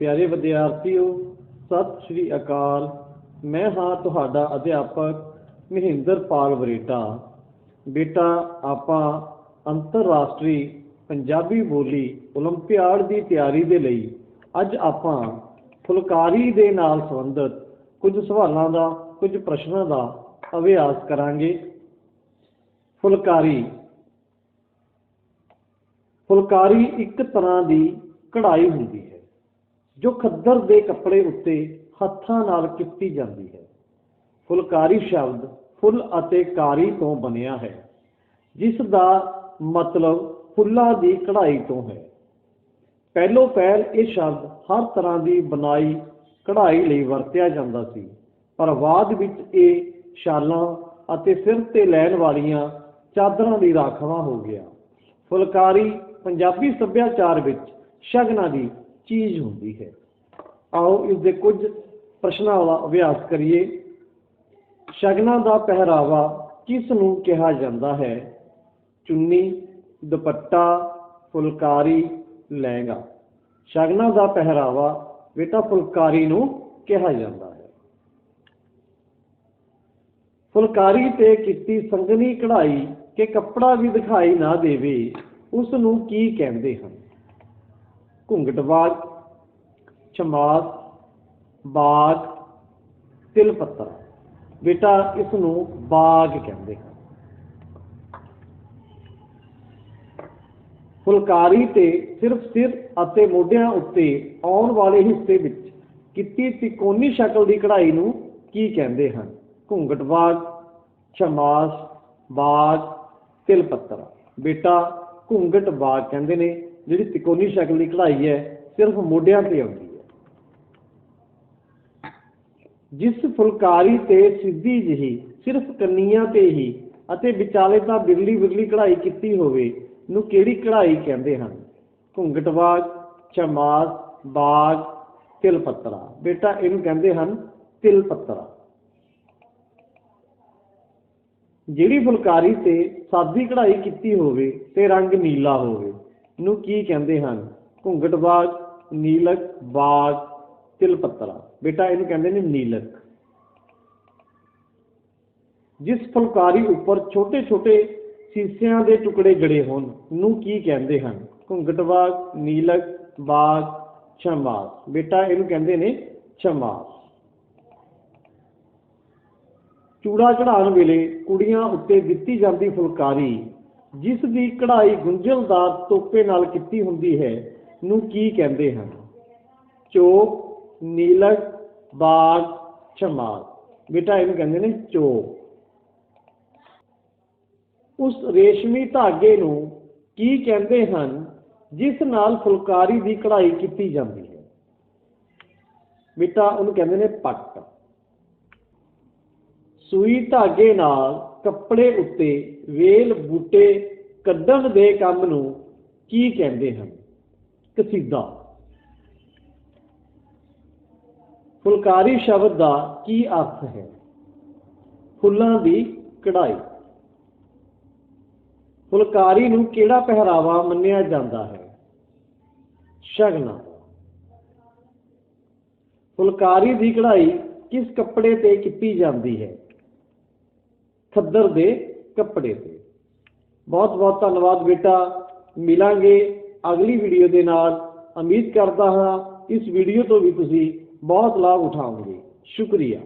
ਪਿਆਰੇ ਵਿਦਿਆਰਥੀਓ ਸਤਿ ਸ਼੍ਰੀ ਅਕਾਲ ਮੈਂ ਹਾਂ ਤੁਹਾਡਾ ਅਧਿਆਪਕ ਮਹਿੰਦਰਪਾਲ ਵਰੇਟਾ ਬੇਟਾ ਆਪਾਂ ਅੰਤਰਰਾਸ਼ਟਰੀ ਪੰਜਾਬੀ ਬੋਲੀ 올림픽 ਦੀ ਤਿਆਰੀ ਦੇ ਲਈ ਅੱਜ ਆਪਾਂ ਫੁਲਕਾਰੀ ਦੇ ਨਾਲ ਸੰਬੰਧਿਤ ਕੁਝ ਸਵਾਲਾਂ ਦਾ ਕੁਝ ਪ੍ਰਸ਼ਨਾਂ ਦਾ ਅਭਿਆਸ ਕਰਾਂਗੇ ਫੁਲਕਾਰੀ ਫੁਲਕਾਰੀ ਇੱਕ ਤਰ੍ਹਾਂ ਦੀ ਕਢਾਈ ਹੁੰਦੀ ਹੈ ਜੋ ਖੱਦਰ ਦੇ ਕੱਪੜੇ ਉੱਤੇ ਹੱਥਾਂ ਨਾਲ ਕੀਤੀ ਜਾਂਦੀ ਹੈ। ਫੁਲਕਾਰੀ ਸ਼ਬਦ ਫੁੱਲ ਅਤੇ ਕਾਰੀ ਤੋਂ ਬਣਿਆ ਹੈ, ਜਿਸ ਦਾ ਮਤਲਬ ਫੁੱਲਾਂ ਦੀ ਕਢਾਈ ਤੋਂ ਹੈ। ਪਹਿਲੋ ਪਹਿਲ ਇਹ ਸ਼ਬਦ ਹਰ ਤਰ੍ਹਾਂ ਦੀ ਬਣਾਈ, ਕਢਾਈ ਲਈ ਵਰਤਿਆ ਜਾਂਦਾ ਸੀ, ਪਰ ਬਾਅਦ ਵਿੱਚ ਇਹ ਸ਼ਾਲਾਂ ਅਤੇ ਸਿਰ ਤੇ ਲੈਣ ਵਾਲੀਆਂ ਚਾਦਰਾਂ ਦੀ ਰਾਖਵਾ ਹੋ ਗਿਆ। ਫੁਲਕਾਰੀ ਪੰਜਾਬੀ ਸੱਭਿਆਚਾਰ ਵਿੱਚ ਸ਼ਗਨਾਂ ਦੀ ਚੀਜ਼ ਹੁੰਦੀ ਹੈ। ਆਓ ਇਸ ਦੇ ਕੁਝ ਪ੍ਰਸ਼ਨਾਂ ਦਾ ਅਭਿਆਸ ਕਰੀਏ। ਸ਼ਗਨਾਂ ਦਾ ਪਹਿਰਾਵਾ ਕਿਸ ਨੂੰ ਕਿਹਾ ਜਾਂਦਾ ਹੈ? ਚੁੰਨੀ, ਦੁਪੱਟਾ, ਫੁਲਕਾਰੀ, ਲਹਿੰਗਾ। ਸ਼ਗਨਾਂ ਦਾ ਪਹਿਰਾਵਾ ਬੇਟਾ ਫੁਲਕਾਰੀ ਨੂੰ ਕਿਹਾ ਜਾਂਦਾ ਹੈ। ਫੁਲਕਾਰੀ ਤੇ ਕੀਤੀ ਸੰਗਨੀ ਕਢਾਈ ਕਿ ਕੱਪੜਾ ਵੀ ਦਿਖਾਈ ਨਾ ਦੇਵੇ ਉਸ ਨੂੰ ਕੀ ਕਹਿੰਦੇ ਹਨ? ਘੁੰਗਟਬਾਜ਼ ਚਮਾਸ ਬਾਗ ਤਿਲ ਪੱਤਰ ਬੇਟਾ ਇਸ ਨੂੰ ਬਾਗ ਕਹਿੰਦੇ ਹਨ। ਫੁਲਕਾਰੀ ਤੇ ਸਿਰਫ ਸਿਰ ਅਤੇ ਮੋਢਿਆਂ ਉੱਤੇ ਆਉਣ ਵਾਲੇ ਹਿੱਸੇ ਵਿੱਚ ਕੀਤੀ ਤਿਕੋਣੀ ਸ਼ਕਲ ਦੀ ਕਢਾਈ ਨੂੰ ਕੀ ਕਹਿੰਦੇ ਹਨ? ਘੁੰਗਟ ਬਾਗ ਛਮਾਸ ਬਾਗ ਤਿਲ ਪੱਤਰ ਬੇਟਾ ਘੁੰਗਟ ਬਾਗ ਕਹਿੰਦੇ ਨੇ ਜਿਹੜੀ ਤਿਕੋਨੀ ਸ਼ਕਲ ਦੀ ਕਢਾਈ ਹੈ, ਸਿਰਫ ਮੋਢਿਆਂ ਤੇ ਆਉਂਦੀ ਹੈ। ਜਿਸ ਫੁਲਕਾਰੀ ਤੇ ਸਿੱਧੀ ਜਿਹੀ, ਸਿਰਫ ਕੰਨੀਆਂ ਤੇ ਹੀ ਅਤੇ ਵਿਚਾਲੇ ਤਾਂ ਬਿਰਲੀ ਬਿਰਲੀ ਕਢਾਈ ਕੀਤੀ ਹੋਵੇ, ਨੂੰ ਕਿਹੜੀ ਕਢਾਈ ਕਹਿੰਦੇ ਹਨ? ਘੁੰਗਟ ਚਮਾਸ ਬਾਗ ਤਿਲ ਪੱਤਰਾ ਬੇਟਾ, ਇਹਨੂੰ ਕਹਿੰਦੇ ਹਨ ਤਿਲ ਪੱਤਰਾ ਜਿਹੜੀ ਫੁਲਕਾਰੀ ਤੇ ਸਾਦੀ ਕਢਾਈ ਕੀਤੀ ਹੋਵੇ ਤੇ ਰੰਗ ਨੀਲਾ ਹੋਵੇ ਨੂੰ ਕੀ ਕਹਿੰਦੇ ਹਨ? ਘੁੰਗਟ ਬਾਗ ਨੀਲਕ ਬਾਗ ਤਿਲ ਬੇਟਾ, ਇਹਨੂੰ ਕਹਿੰਦੇ ਨੇ ਨੀਲਕ। ਜਿਸ ਫੁਲਕਾਰੀ ਉੱਪਰ ਛੋਟੇ ਛੋਟੇ ਸੀਸਿਆਂ ਦੇ ਟੁਕੜੇ ਗੜੇ ਹੋਣ, ਨੂੰ ਕੀ ਕਹਿੰਦੇ ਹਨ? ਘੁੰਗਟ ਬਾਗ ਨੀਲਕ ਬਾਗ ਛਮਾਸ ਬੇਟਾ, ਇਹਨੂੰ ਕਹਿੰਦੇ ਨੇ ਛਮਾਸ ਚੂੜਾ ਚੜਾਉਣ ਵੇਲੇ ਕੁੜੀਆਂ ਉੱਤੇ ਦਿੱਤੀ ਜਾਂਦੀ ਫੁਲਕਾਰੀ ਜਿਸ ਦੀ ਕਢਾਈ ਗੁੰਝਲਦਾਰ ਤੋਪੇ ਨਾਲ ਕੀਤੀ ਹੁੰਦੀ ਹੈ, ਨੂੰ ਕੀ ਕਹਿੰਦੇ ਹਨ? ਚੋਪ ਨੀਲਕ ਬਾਗ ਚਮਾਰ ਬੇਟਾ, ਇਹਨੂੰ ਕਹਿੰਦੇ ਨੇ ਚੋਪ ਉਸ ਰੇਸ਼ਮੀ ਧਾਗੇ ਨੂੰ ਕੀ ਕਹਿੰਦੇ ਹਨ? ਜਿਸ ਨਾਲ ਫੁਲਕਾਰੀ ਦੀ ਕਢਾਈ ਕੀਤੀ ਜਾਂਦੀ ਹੈ। ਬੇਟਾ, ਉਹਨੂੰ ਕਹਿੰਦੇ ਨੇ ਪੱਟ। ਸੂਈ ਧਾਗੇ ਨਾਲ ਕੱਪੜੇ ਉੱਤੇ ਵੇਲ ਬੂਟੇ ਕੱਢਣ ਦੇ ਕੰਮ ਨੂੰ ਕੀ ਕਹਿੰਦੇ ਹਨ? ਕਸੀਦਾ। ਫੁਲਕਾਰੀ ਸ਼ਬਦ ਦਾ ਕੀ ਅਰਥ ਹੈ? ਫੁੱਲਾਂ ਦੀ ਕਢਾਈ। ਫੁਲਕਾਰੀ ਨੂੰ ਕਿਹੜਾ ਪਹਿਰਾਵਾ ਮੰਨਿਆ ਜਾਂਦਾ ਹੈ? ਸ਼ਗਨਾ। ਫੁਲਕਾਰੀ ਦੀ ਕਢਾਈ ਕਿਸ ਕੱਪੜੇ ਤੇ ਕੀਤੀ ਜਾਂਦੀ ਹੈ? ਖੱਦਰ ਦੇ ਕੱਪੜੇ ਤੇ। ਬਹੁਤ ਬਹੁਤ ਧੰਨਵਾਦ ਬੇਟਾ। ਮਿਲਾਂਗੇ ਅਗਲੀ ਵੀਡੀਓ ਦੇ ਨਾਲ। ਉਮੀਦ ਕਰਦਾ ਹਾਂ ਇਸ ਵੀਡੀਓ ਤੋਂ ਵੀ ਤੁਸੀਂ ਬਹੁਤ ਲਾਭ ਉਠਾਓਗੇ। ਸ਼ੁਕਰੀਆ।